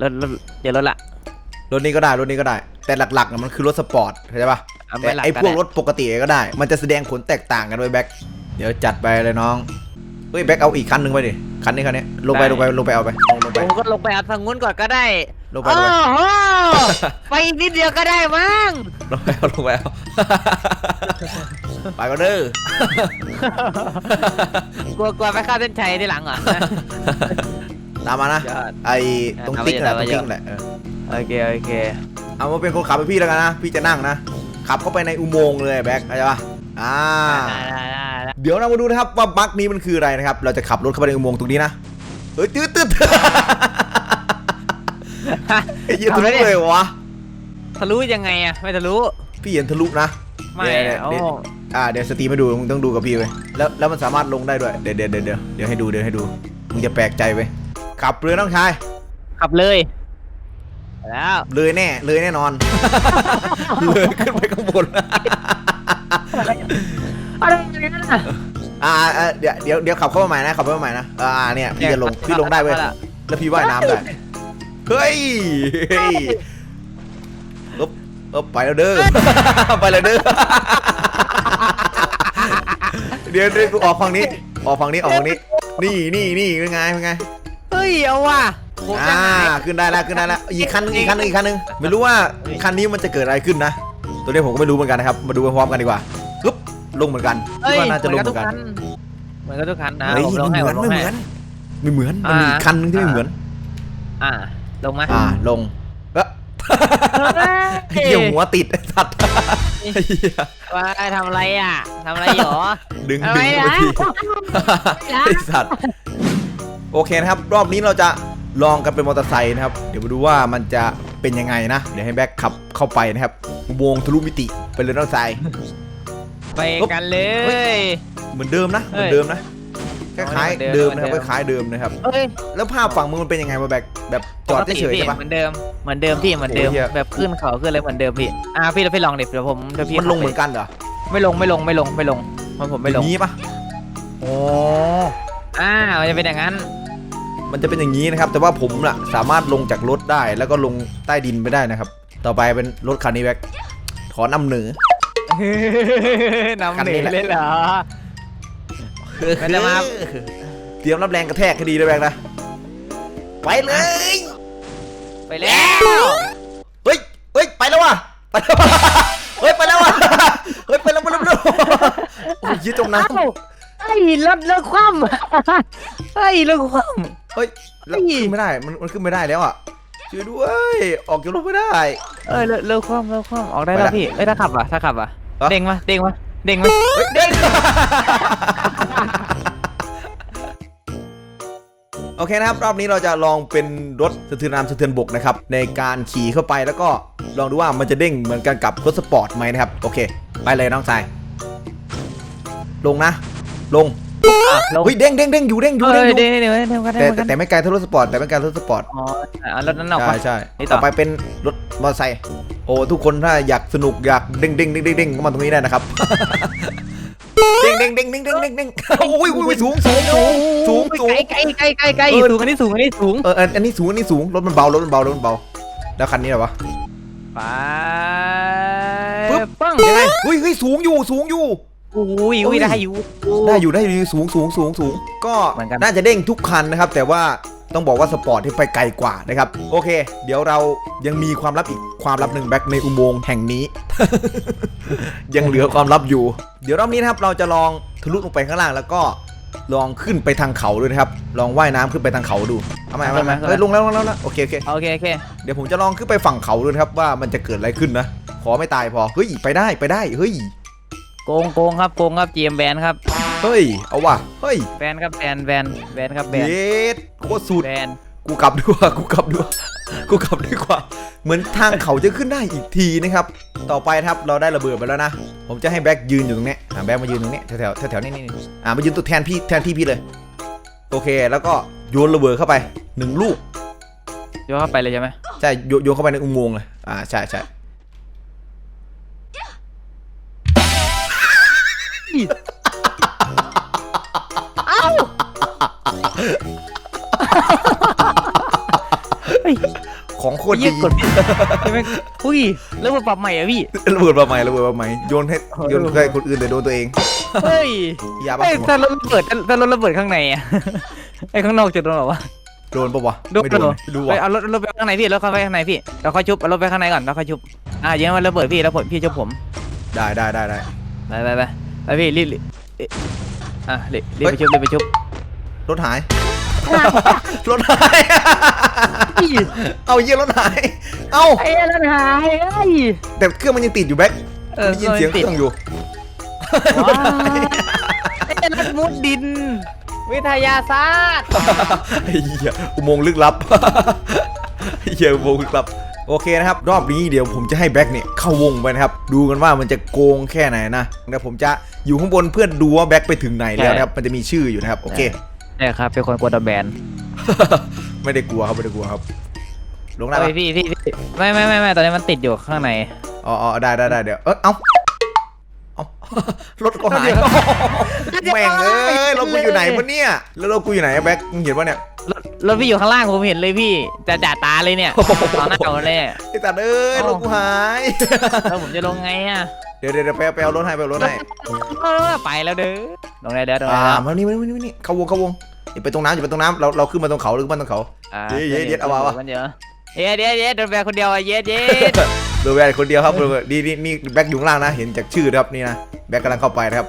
รถรถเดี๋ยวรถละ รถนี้ก็ได้รถนี้ก็ได้ แต่หลักๆน่ะมันคือรถสปอร์ตเข้าใจปะเอาแต่ไม่หลักไอ้พวกด้ รถปกติก็ได้ มันจะแสดงผลแตกต่างกันด้วยแบ็คเดี๋ยวจัดไปเลยน้องเฮ้ยแบ็คเอาอีกคันหนึ่งไปดิคันนี้คันนี้ลงไปลงไปลงไปเอาไปลงลงไป ผมก็ลงไปเอาทางนู้นก่อนก็ได้ลงไปโอ้ลงไปโหไปอีกนิดเดียวก็ได้มั้งลงไปเอาลงไปเอา ไปก็เด้อกลัวกลัวไปเข้าเส้นชัยที่หลังเหรอ ตามมานะ ยอด ไอ้ตรงติ๊กตาแหละมตมารงเยติ๊อะกแหละเออโอเคโอเคเอามาเป็นคนขับไปพี่แล้วกันนะ พี่จะนั่งนะ ขับเข้าไปในอุโมงค์เลยแบ็คเข้าใจปะอ่า ได้ได้ได้ได้เดี๋ยวเรามาดูนะครับว่าบั๊กนี้มันคืออะไรนะครับ เราจะขับรถเข้าไปในอุโมงค์ตรงนี้นะ เฮ้ยตืดตืด ไอ้เหี้ยทะลุเลยวะ ทะลุยังไงอะไม่ทะลุพี่เห็นทะลุนะ ไม่เดี๋ยวโอ้เดี๋ยวอ่าเดี๋ยวสตรีมให้ดูมึงต้องดูกับพี่ไปแล้วแล้วมันสามารถลงได้ด้วย เดี๋ยวเดี๋ยวเดี๋ยวเดี๋ยวเดี๋ยวให้ดูเดี๋ยวให้ดูมึงจะแปลกใจไป ขับเลยน้องชาย ขับเลยแล้วเลยแน่ เลยแน่นอน เลยขึ้นไปข้างบน อะไรนะอ่าอ่าเดี๋ยวเดี๋ยวเดี๋ยวขับเข้ามาใหม่นะขับเข้ามาใหม่นะอ่าเนี่ยพี่จะลงพี่ลงได้เว้ยแล้วพี่ว่ายน้ำได้เฮ้ยเฮ้ยเอ๊บเอ๊บไปแล้วเด้อไปแล้วเด้อเดี๋ยวเดี๋ยวกูออกฝั่งนี้ ออกฝั่งนี้ออกฝั่งนี้ นี่นี่นี่เป็นไงเป็นไงเฮ้ ยเอาว่ะผมจะอ่าหายขึ้นได้แล้วขึ้นได้แล้วอีกคันนึงอีกคันนึงอีกคันนึงไม่รู้ว่าคันนี้มันจะเกิดอะไรขึ้นนะ ตัวนี้ผมก็ไม่รู้เหมือนกันนะครับ มาดูพร้อมๆกันดีกว่าปึ๊บลงเหมือนกันคิดเฮ้ยว่าน่าจะลงเหมือนกันเหมือนกับทุกคันนะเฮ้ยผมลไม่งเหให้มือนผมลไม่งเหให้ มือนไม่เหมือนมันมีอ่าอีกคันนึงที่ไม่เหมือน อ่าลงมาอ่าลงเอ้อไอ้เหี้ยหัวติดไอ้สัตว์ไอ้เหี้ยว่าทำอะไรอะทำอะไรหรอ ดึงอะไรดึงนะ ไปทีไอ้สัตว์ โอเคนะครับ รอบนี้เราจะลองกันเป็นมอเตอร์ไซค์นะครับ เดี๋ยวมาดูว่ามันจะเป็นยังไงนะ เดี๋ยวให้แบ็คขับเข้าไปนะครับอุโมงค์ทะลุมิติไปเลยน้องทรายไปกันเลเฮ้ ย เหมือนเดิมนะ เหเฮ้มือยนเดิมนะ คล้ายเหมือนๆเดิเดิมมนะครับเหมือนเดิมคล้ายๆเดิมนะครับเอ้ยแล้วภาพฝั่งมึงมันเป็นยังไงวะแบ็คแบบจอดเฉยๆพี่ใช่ปะ เหมือนเดิม เหมือนเดิมพี่ เหมือนเดิม โอ้เหี้ย แบบขึ้นเขาขึ้นอะไรเหมือนเดิมพี่ อ่าพี่เราไปลองดิเดี๋ยวผมเดี๋ยวพี่มันลงเหมือนกันเหรอไม่ลงไม่ลงไม่ลงไม่ลง มันผมไม่ลง อย่างนี้ปะโอ้อ่ามันจะเป็นอย่างนั้น มันจะเป็นอย่างนี้นะครับ แต่ว่าผมน่ะสามารถลงจากรถได้ แล้วก็ลงใต้ดินไปได้นะครับ ต่อไปเป็นรถคันนี้แบ็คขอนำเหนือ นำกันเหนี่นือแหละเลยเหรอมันจะมาเตรียมรับแรงกระแทกคดีเลยแบ็คนะ ไปเลย ไปแล้ว เฮ้ย เฮ้ย ไปแล้วว่ะ ไปแล้วว่ะ เฮ้ย ไปแล้วว่ะ เฮ้ย ไปแล้วไปแล้วไปแล้วโอ้ยยี่จมน้เอ้าไอ้รถรถคว่ำไอ้รถคว่ำ เฮ้ยแล้วเฮ้ยขึ้นไม่ได้ มันมันขึ้นไม่ได้แล้วอะช่วยด้วย ออกจากรถไม่ได้ำเออรถรถคว่ำรถคว่ำออกได้ไปแล้วละพี่เอ้ยถ้าขับอะถ้าขับอะฮะ เด้งมาเด้งมาเด้งมาเฮ้ยเด้งโอเคนะครับ รอบนี้เราจะลองเป็นรถสะเทือนน้ำสะเทือนบกนะครับ ในการขี่เข้าไปแล้วก็ลองดูว่ามันจะเด้งเหมือนกันกับรถสปอร์ตไหมนะครับ โอเค ไปเลยน้องชาย ลงนะ ลง อะลงเฮ้ยเด้งเด้งเด้งอยู่เด้งอยู่เอเด้งออยู่เด้งเด้งเด้งเด้งกันแต่เด้งแต่กันแต่ไม่ไกลเท่ารถสปอร์ตแต่ไม่ไกลเท่ารถสปอร์ต อ๋ออะรถนั้นออกใช่ปะใช่นี่ต่อต่อไปเป็นรถมอเตอร์ไซค์โอ้ทุกคนถ้าอยากสนุกอยากเด้งเด้งเด้งเด้งเด้งก็มาตรงนี้ได้นะครับ เด้งเด้งเด้งเด้งเด้งเด้งเด้งโอ้ยโอ้ยสูงสูงสูงสูงสูงไกลไกลไกลไกลไกลเออ สูงอันนี้สูงอันนี้สูงเอออันอันนี้สูงอันนี้สูงรถมันเบารถมันเบารถมันเบาแล้วคันนี้เหรอวะไปปึ๊บปังยังไงเฮ้ยเฮ้ยสูงอยู่สูงอยู่ อุ้ยอุ้ยได้อยู่ได้อยู่ได้อยู่สูงสูงสูงสูงก็เหมือนกันน่าจะเด้งทุกคันนะครับ แต่ว่าต้องบอกว่าสปอร์ตที่ไปไกลกว่านะครับ โอเค เดี๋ยวเรายังมีความลับอีกความลับหนึ่งแบ็คในอุโมงค์แห่งนี้ ยังเหลือความลับอยู่ เดี๋ยวรอบนี้นะครับเราจะลองทะลุลงไปข้างล่างแล้วก็ลองขึ้นไปทางเขาด้วยนะครับ ลองว่ายน้ำขึ้นไปทางเขาดู เอาไหมเอาไหมเอาไหมเฮ้ยลงแล้วลงแล้วลงแล้วโอเคโอเคโอเคโอเค เดี๋ยวผมจะลองขึ้นไปฝั่งเขาดูนะครับว่ามันจะเกิดอะไรขึ้นนะ ขอไม่ตายพอ เฮ้ยไปได้ไปได้ เฮ้ย โกงโกงครับโกงครับจีเอ็มแบนครับเฮ้ย เอาว่ะ เฮ้ยแบนครับแบนแบนแบนครับแบนเย็ดโคตรสุด แบนกูกลับดีกว่า กูกลับดีกว่า กูกลับดีกว่า เหมือนทางเขาจะขึ้นได้อีกทีนะครับ ต่อไปนะครับเราได้ระเบิดไปแล้วนะ ผมจะให้แบ็คยืนอยู่ตรงเนี้ยอ่าแบ็คมายืนตรงเนี้ยแถวแถวแถวแถวนี้นี่นี่อ่ามายืนตัวแทนพี่แทนพี่พี่เลย โอเค แล้วก็โยนระเบิดเข้าไปหนึ่งลูกโยนเข้าไปเลยใช่ไหมใช่โยโยนเข้าไปในอุโมงค์เลย อ่าใช่ใช่ เฮ้ยของโคตรเยี่ดียกดผิดใช่ไหมอุ้ยแล้วมันปรับใหม่อะพี่ระเบิดมาใหม่ระเบิดมาใหม่โยนให้เออโยนให้คนอื่นแต่โดนตัวเองเฮ้ยอย่าบ้าเฮ้ยถ้ารถระเบิดถ้ารถระเบิดข้างในอะไอ้ข้างนอกจะโดนหรอวะโดนปะวะโดนไม่โดนเหรอไม่รู้ไปวะเอารถรถไปข้างในพี่รถเข้าไปข้างในพี่เราค่อยชุบเอารถไปข้างในก่อนแล้วค่อยชุบอะอยังนั้นมันระเบิดพี่แล้วผมพี่ชุบผมได้ได้ได้ได้ไปไปไปไปพี่รีบรีบเอ๊ะอะรีบรีบไปชุบรีบไปชุบ รถหาย รถหาย เอาเยี่ยรถหาย เอาไอ้รถหายไอ้แต่เครื่องมันยังติดอยู่แบ็คเออได้ยินเสียงเคติดรื่องอยู่ว้าวไอ้รถมุดดิน วิทยาศาสตร์ไอ้เหี้ยอุโมงค์ลึกลับไอ้เหี้ยอุโมงค์ลึกลับโอเคนะครับ รอบนี้เดี๋ยวผมจะให้แบ็คเนี่ยเข้าวงไปนะครับ ดูกันว่ามันจะโกงแค่ไหนนะเดี๋ยวผมจะอยู่ข้างบนเพื่อดูว่าแบ็คไปถึงไหนแล้วนะครับ มันจะมีชื่ออยู่นะครับ โอเค ใช่ครับ เป็นคนกลัวตะแบนไม่ได้กลัวครับไม่ได้กลัวครับลงได้เอ้ปะยพี่พี่พี่ไม่ไม่ไม่ไม่ตอนนี้มันติดอยู่ข้างในอ๋ออ๋อได้ได้ได้เดี๋ยวเออเอ้าเอ้ารถก็หายแม่งเอ้ยรถกูอยู่ไหนวะเนี่ยแล้วรถกูอยู่ไหนอะแบ็คมึงเห็นปะเนี่ยรถรถพี่อยู่ข้างล่างผมเห็นเลยพี่จะจ่าตาเลยเนี่ยโอ้โหตอนหน้าเราเลยไอ้ตัดเอ้ยเอ้ารรถกูหายแล้วผมจะลงไงอะเดี๋ยวเดี๋ยวเดี๋ยวไปเอาไปเอารถให้ไปเอารถให้เออไปแล้วเด้อลงได้เด้อลงอ่าได้แล้วมานี่มานี่มานี่มานี่เข้าวงเข้าวงอย่าไปตรงน้ำอย่าไปตรงน้ำเราเราขึ้นมาตรงเขาหรือขึ้นมาตรงเขาอ่าเย็ดเย็ดเย็ดเอาวะวะมันเยอะเย็ดเย็ดเย็ดโดนแบนคนเดียวอะเย็ดเย็ดเบอร์แบนคนเดียวครับเบอร์แบนนี่นี่นี่แบ็คอยู่ข้างล่างนะ เห็นจากชื่อนะครับนี่นะแบ็คกำลังเข้าไปนะครับ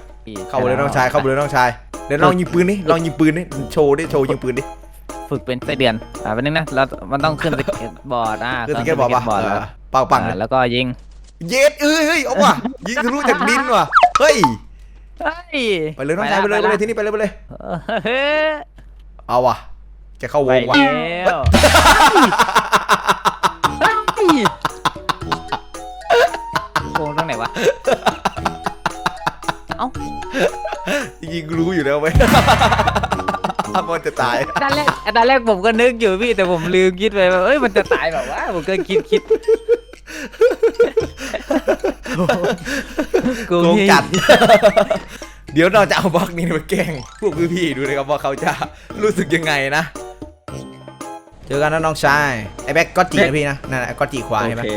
เข้าไปเลยน้องชายเข้าไปเลยน้องชายเดี๋ยวลองยิงปืนนี่ลองยิงปืนนี่โชว์ดิโชว์ยิงปืนดิฝึกเป็นไส้เดือนอ่าเป็นนึงนะเรามันต้องขึ้นสเก็ตบอร์ดอ่าเรื่องสเก็ตบอร์ดปะบอร์ดแล้วเออเป่าปังอ่าเลยแล้วก็ยิง เย็ดเอ้ยเฮ้ยเอาว่ะยิงทะลุจากดินว่ะเฮ้ยเฮ้ยไปเลยน้องชายไปเลยไปเลยที่นี่ไปเลยไปเลย เฮ้ยเอาว่ะ จะเข้าวไปงว่ะแล้วเฮ้ยโกงตรงไหนวะ เอ้าจริงๆรู้อยู่แล้วไหมมันจะตายตอนแรกตอนแรกผมก็นึกอยู่พี่แต่ผมลืมคิดไปว่าเอ้ยมันจะตายแบบว่าผมก็คิดคิดโกงจัด เดี๋ยวเราจะเอาบล็อกนี้มาแกล้งพวกพี่ๆดูนะครับว่าเขาจะรู้สึกยังไงนะ เจอกันนะน้องชาย ไอ้แบ็กก็จีนะพี่นะนั่นแหละก็จีขวาโอเห็นไหมเค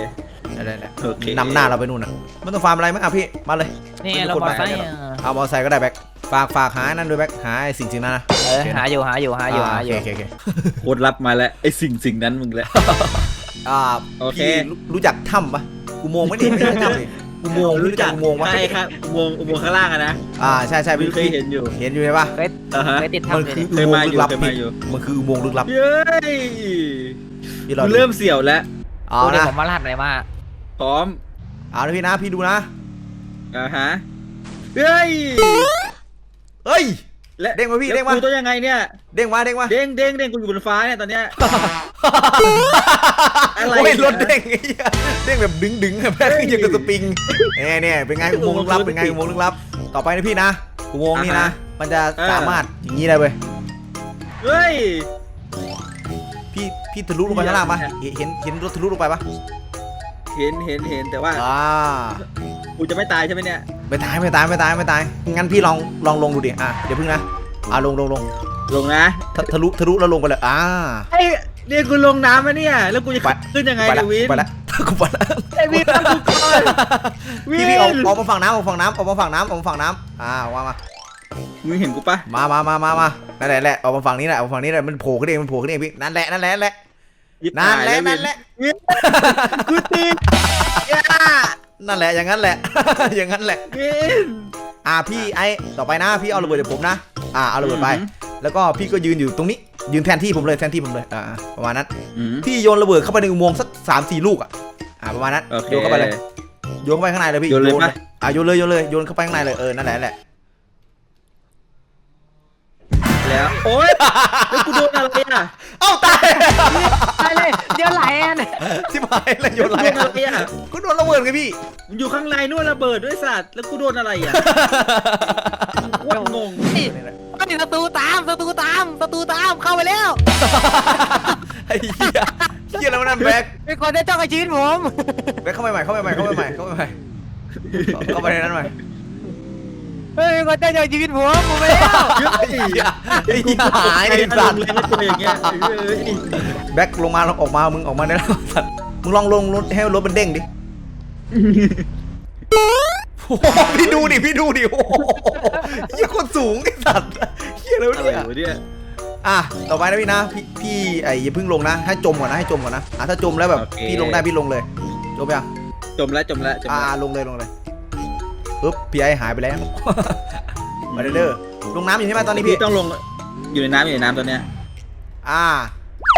นั่นแหละโอเคนำหน้าเราไปนู่นน่ะไม่ต้องฟาร์มอะไรมั้งอะพี่ มาเลยนี่ไม่มีเราคนบอมาไซให้ค์กันหรอกเอามอเตอร์ไซค์ก็ได้แบ็กฝากฝากหานั่นด้วยแบ็กหาไอ้สิ่งสิ่งนั้นนะเออหาอยู่หาอยู่หาอยู่หาอยู่โอเคโอเคโอเคโคตรรับมาแล้วไอ้สิ่งสิ่งนั้นมึงแหละ อ่าโอเค พี่รู้รู้จักถ้ำปะอุโมงค์ไหม่ดิไม่ใช่ถ้ำดิอุโมงค์รู้จักอุโมงค์ปะใช่ครับอุโมงค์อุโมงค์ข้างล่างอะนะอ่าใช่ใช่พี่พี่เคยเห็นอยู่เห็นอยู่ใช่ปะเคยอ่าฮะเคยติดมันทำเลยคือนี่อุเคยโมงมาค์อยู่ลึกลับเคยมาพี่อยู่ มันคืออุโมงค์ลึกลับเย้ยที่เรากูเริ่มเสี่ยวแล้วเอาดูดินะผมมาลาดไหนมาพร้อมเอานะพี่นะพี่ดูนะ อ่าฮะเฮ้ยเฮ้ย และเด้งมาพี่แล้เด้งมากูต้องยังไงเนี่ยเด้งมาเด้งมาเด้งเด้งเด้งกูอยู่บนฟ้าเนี่ยตอนเนี้ย อะไรโอ้ยเนี่ยรถเด้งไอ้เหี้ยเด้งแบบดึงดึงๆแบบอย่างกับสปริงเนี่ยเนี่ยเป็นไงอุโมงค์ลึกลับเป็นไงอุโมงค์ลึกลับ ต่อไปนะพี่นะอุโมงค์นี่นะมันจะสามารถอย่างนี้ได้เว้ยเฮ้ย พี่พี่ทะลุลงไปข้างล่างปะเห็นเห็นเห็นรถทะลุลงไปปะเห็นเห็นเห็นแต่ว่าอ่า กูจะไม่ตายใช่ไหมเนี่ย ไม่ตายไม่ตายไม่ตายไม่ตาย งั้นพี่ลองลองลงดูดิ อะเดี๋ยวพึ่งนะ อะลงลงลงลงนะทะทะลุทะลุแล้วลงไปเลย อ่า ไอ้เนี่ยกูลงน้ำมาเนี่ย แล้วกูจะไป ขึ้นยังไงไปเนี่ละยวินไปละกูไปละไอ้วินทำกูก่อนวิพี่นพี่ออกออกมาฝั่งน้ำออกฝั่งน้ำออกมาฝั่งน้ำออกมาฝั่งน้ำอ่าว่ามา มึงเห็นกูปะมามามามามานั่นแหละแหละออกมาฝั่งนี้แหละออกมาฝั่งนี้แหละ มันโผล่ขึ้นเอง มันโผล่ขึ้นเองพี่ นั่นแหละ นั่นแหละนั่นแหละ ยิบนั่นตายแหละวินั่นแหละ วินกูตีย่า นั่นแหละอย่างนั้นแหละ อย่างนั้นแหละวิน อ่าพี่ไอ้ต่อไปนะพี่เอาระเบิดจากผมนะ อ่าเอาระเบิดไป อืมแล้วก็พี่ก็ยืนอยู่ตรงนี้ ยืนแทนที่ผมเลยแทนที่ผมเลยอ่าประมาณนั้น อืม พี่โยนระเบิดเข้าไปในอุโมงค์สักสามสี่ลูกอะอ่าประมาณนั้นโอเคโยนเข้าไปเลยโยนเข้าไปข้างในเลยพี่โยนเลยปะ อ่าโยนเลยโยนเลยโยนเข้าไปข้างในเลยเออนั่นแหละนั่นแหละ แล้ว โอ๊ยแล้วกูโดนอะไรอะเอ้าตายไปเลยเดี๋ยวไหลอะชิบหายเลยโยแล้วนกูอะไรโดนอะไรอะก็โดนระเบิดไงพี่ มันอยู่ข้างในนู่นระเบิดด้วยสัตว์แล้วกูโดนอะไรอะว่างงเฮ้ยศัตรูตามศัตรูตามศัตรูตามเข้าไปแล้วไอ้เหี้ยเหี้ยแล้วนั่นแบกเป็นคนที่จ้องกับชีวิตผมแบกเข้าไปใหม่เข้าไปใหม่เข้าไปใหม่เข้าไปใหม่เข้าไปในนั้นใหม่ เฮ้ยคนจะเอาชีวิตผมผมไปแล้วไอ้เยไอ้เหี้ยหายไอ้สัตว์เล่นก็เจอย่างเงี้ยเอ้ยแบ็คลงมาลงออกมา มึงออกมาได้แล้วสัตว์มึงลองลงรถให้รถมันเด้งดิโอ้โหพี่ดูดิ พี่ดูดิ โอ้โหเหี้ยโคนสูงไอ้สัตว์เหี้ยแล้วเนี่ยอะ ต่อไปนะพี่นะ พี่พี่ไอ้อย่าเพิ่งลงนะ ให้จมก่อนนะ ให้จมก่อนนะ อะถ้าจมแล้วแบบ พี่ลงได้พี่ลงเลย จมไปอะจมแล้วจมแล้วอ่าลงเลยลงเลย ปึ๊บพี่ไอหายไปแล้ว มาเด้อเด้อลงน้ำอยู่ใช่ไหมตอนนี้พี่พี่ต้องลงอยู่ในน้ำอยู่ในน้ำตอนเนี้ยอ่า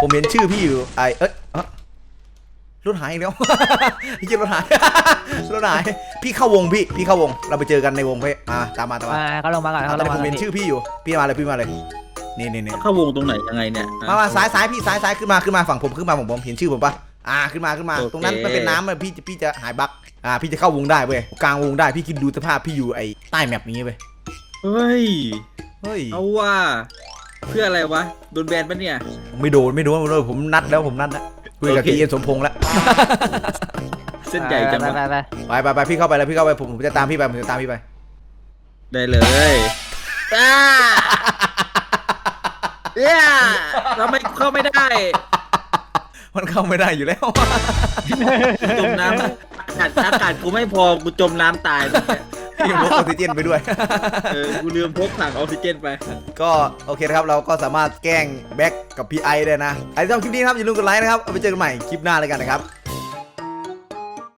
ผมเห็นชื่อพี่อยู่ไอเอ้ยเอ้อรถหายอีกแล้วพี่เจรถหาย รถหาย พี่เข้าวงพี่ พี่เข้าวง เราไปเจอกันในวงพี่มาตามมาตามมามาเขาลงมาก่อนตเขาอนลงนี้มาผมเห็นชื่อพี่อยู่ พี่มาเลยพี่มาเลย นี่นี่นี่ เข้าวงตรงไหนยังไงเนี่ยมามาซ้ายซ้ายพี่ซ้ายซ้ายขึ้นมาขึ้นมาฝั่งผมขึ้นมาผมผมเห็นชื่อผมปะ อ่าขึ้นมาขึ้นมา โอเค ตรงนั้นมันเป็นน้ำอะพี่จะพี่จะหายบั๊กอ่าพี่จะเข้าวงได้เว้ยกลางวงได้พี่คิดดูสภาพพี่อยู่ไอ้ใต้แมปนี้เว้ยเฮ้ย เฮ้ยเอาว่า เพื่ออะไรวะ โดนแบนปะเนี่ย ไม่โดนไม่โดนไม่โดนผมนัดแล้วผมนัดแล้วคุยกับโอเค กีเอ็นสมพงษ์แล้วเส้นใหญ่จังไปวะไปไปไปไปไปพี่เข้าไปแล้วพี่เข้าไปผมผมจะตามพี่ไปผมจะตามพี่ไป ได้เลยอ้าเนี่ยเราไม่เข้าไม่ได้ มันเข้าไม่ได้อยู่แล้ว จมน้ำอากาศอากาศกูไม่พอกูจมน้ำตายเลยเนี่ยพี่พกออกซิเจนไปด้วย เออกูลืมพกถังออกซิเจนไป ก็โอเคนะครับเราก็สามารถแกล้งแบ็กกับพี่ไอได้นะไอ้ที่ชอบคลิปนี้นะครับอย่าลืมกดไลค์นะครับเอาไปเจอกันใหม่คลิปหน้าเลยกันนะครับ